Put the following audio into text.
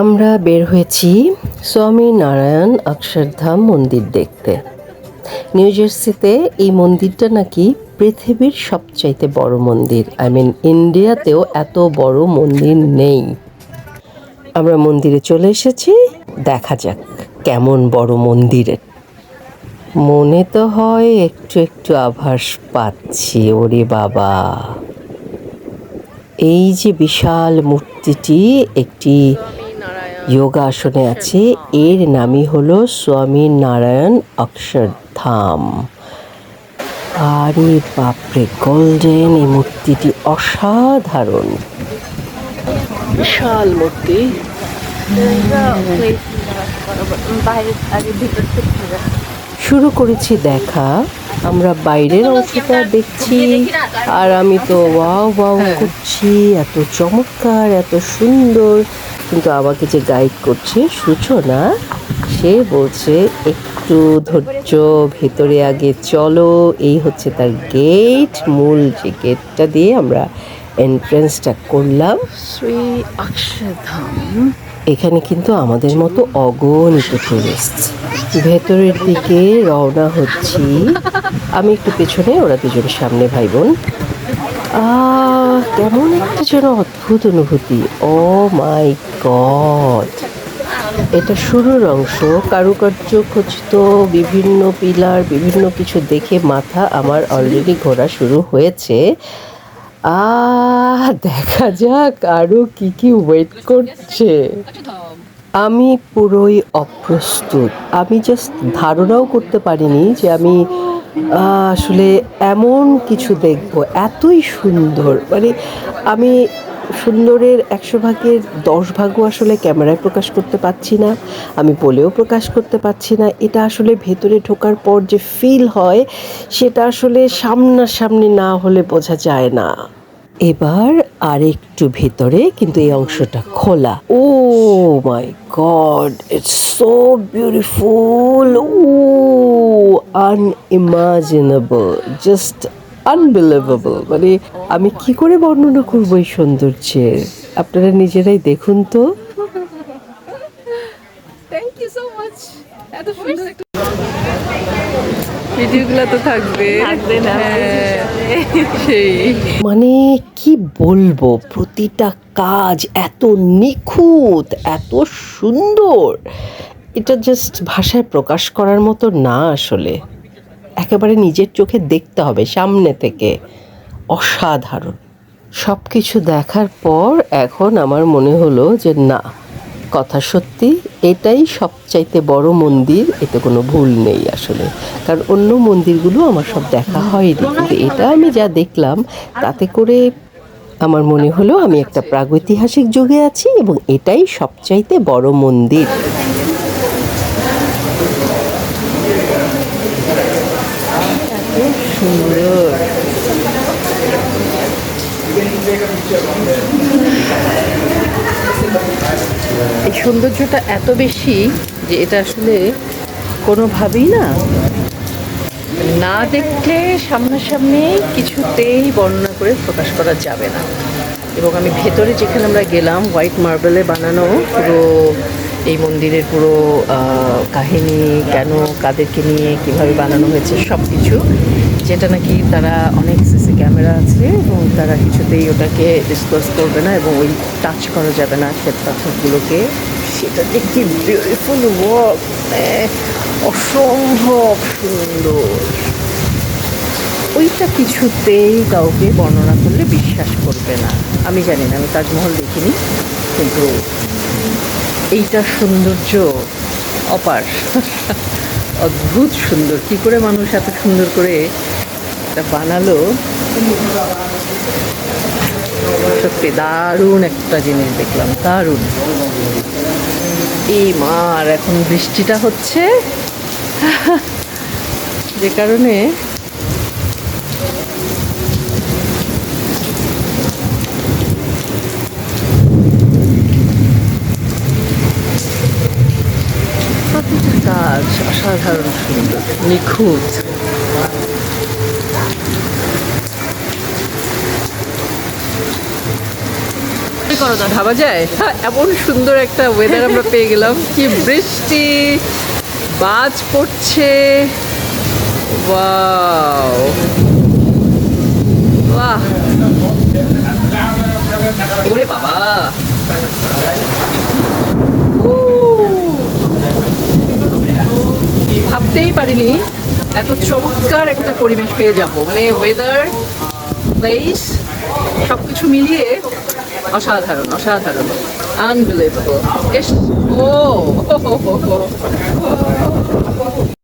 আমরা বের হয়েছি স্বামী নারায়ণ অক্ষরধাম মন্দির দেখতে। নিউ জার্সিতে এই মন্দিরটা নাকি পৃথিবীর সবচাইতে বড় মন্দির। আই মিন ইন্ডিয়াতেও এত বড় মন্দির নেই। আমরা মন্দিরে চলে এসেছি, দেখা যাক কেমন বড় মন্দির মনে তো হয় একটু একটু আভাস পাচ্ছি, ওরে বাবা। এই যে বিশাল মূর্তিটি, একটি যোগা আসনে আছে। এর নামই হলো স্বামী নারায়ণ অক্ষরধাম আরে বাপরে গোল্ডেন এই মূর্তিটি অসাধারণ। বিশাল মূর্তি। শুরু করেছি দেখা। আমরা বাইরের অংশটা দেখছি আর আমি তো ওয়াও ওয়াও করছি। এত চমৎকার এত সুন্দর। কিন্তু আমাকে যে গাইড করছে সূচনা সে বলছে একটু ধৈর্য ভেতরে আগে চলো। এই হচ্ছে তার গেট মূল যে গেটটা দিয়ে আমরা এন্ট্রেন্সটা করলাম। শ্রী অক্ষরধাম। এখানে কিন্তু আমাদের মতো অগণিত টুরিস্ট ভেতরের দিকে রওনা হচ্ছি। আমি একটু পেছনে ওরা দুজন সামনে ভাই বোন আহ, কেমন একটা যেন অদ্ভুত অনুভূতি। ও মাই গড এটা শুরুর অংশ, কারুকার্য খচিত, বিভিন্ন পিলার, বিভিন্ন কিছু দেখে মাথা আমার অলরেডি ঘোরা শুরু হয়েছে। আহ, দেখা যাক আরও কি কি ওয়েট করছে। আমি পুরোই অপ্রস্তুত। আমি জাস্ট ধারণাও করতে পারিনি যে আমি আসলে এমন কিছু দেখব, এতই সুন্দর। মানে আমি সুন্দরের একশো ভাগের দশ ভাগও আসলে ক্যামেরায় প্রকাশ করতে পারছি না, আমি বলেও প্রকাশ করতে পারছি না। এটা আসলে ভেতরে ঢোকার পর যে ফিল হয়, সেটা আসলে সামনাসামনি না হলে বোঝা যায় না। এবার আর একটু ভেতরে কিন্তু এই অংশটা খোলা। ও my god it's so beautiful oh unimaginable just unbelievable মানে আমি কি করে বর্ণনা করব এই সৌন্দর্যের? আপনারা নিজেরাই দেখুন তো থ্যাংক ইউ সো মাচ এত সুন্দর একটা ভিডিওগুলো তো থাকবে। থাকবে না। সেই। মানে কি বলব প্রতিটা কাজ এত নিখুঁত এত সুন্দর। এটা জাস্ট ভাষায় প্রকাশ করার মতো না আসলে। একেবারে নিজের চোখে দেখতে হবে সামনে থেকে। অসাধারণ। সব কিছু দেখার পর এখন আমার মনে হলো যে না কথা সত্যি, এটাই সবচাইতে বড় মন্দির, এতে কোনো ভুল নেই আসলে। কারণ অন্য মন্দিরগুলো আমার সব দেখা হয়নি। কিন্তু এটা আমি যা দেখলাম, তাতে করে আমার মনে হলো আমি একটা প্রাগৈতিহাসিক যুগে আছি এবং এটাই সবচাইতে বড় মন্দির সুন্দর এই সৌন্দর্যটা এত বেশি যে এটা আসলে কোনোভাবেই না। না দেখলে সামনাসামনি কিছুতেই বর্ণনা করে প্রকাশ করা যাবে না। এবং আমি ভেতরে যেখানে আমরা গেলাম, হোয়াইট মার্বেলে বানানো পুরো এই মন্দিরের পুরো কাহিনী, কেন কাদেরকে নিয়ে কীভাবে বানানো হয়েছে সব কিছু যেটা নাকি তারা অনেক সিসি ক্যামেরা আছে এবং তারা কিছুতেই ওটাকে ডিসক্লোজ করবে না এবং ওই টাচ করা যাবে না ক্ষেত পাথরগুলোকে সেটা যে কি বিউটিফুল ওয়ার্ক অসম্ভব সুন্দর। ওইটা কিছুতেই কাউকে বর্ণনা করলে বিশ্বাস করবে না। আমি জানি না, আমি তাজমহল দেখিনি, কিন্তু এইটার সৌন্দর্য অপার। অদ্ভুত সুন্দর। কি করে মানুষ এত সুন্দর করে এটা বানালো? সত্যি দারুণ একটা জিনিস দেখলাম, দারুণ। এই মার এখন বৃষ্টিটা হচ্ছে। যে কারণে কাজ অসাধারণ সুন্দর নিখুঁত। করো না ভাবা যায়? হ্যাঁ, এমন সুন্দর একটা ওয়েদার আমরা পেয়ে গেলাম। কি বৃষ্টি বাজ পড়ছে। ভাবতেই পারিনি এত চমৎকার একটা পরিবেশ পেয়ে যাব। মানে ওয়েদার প্লেস সব কিছু মিলিয়ে অসাধারণ অসাধারণ আনবিলিভেবল ও!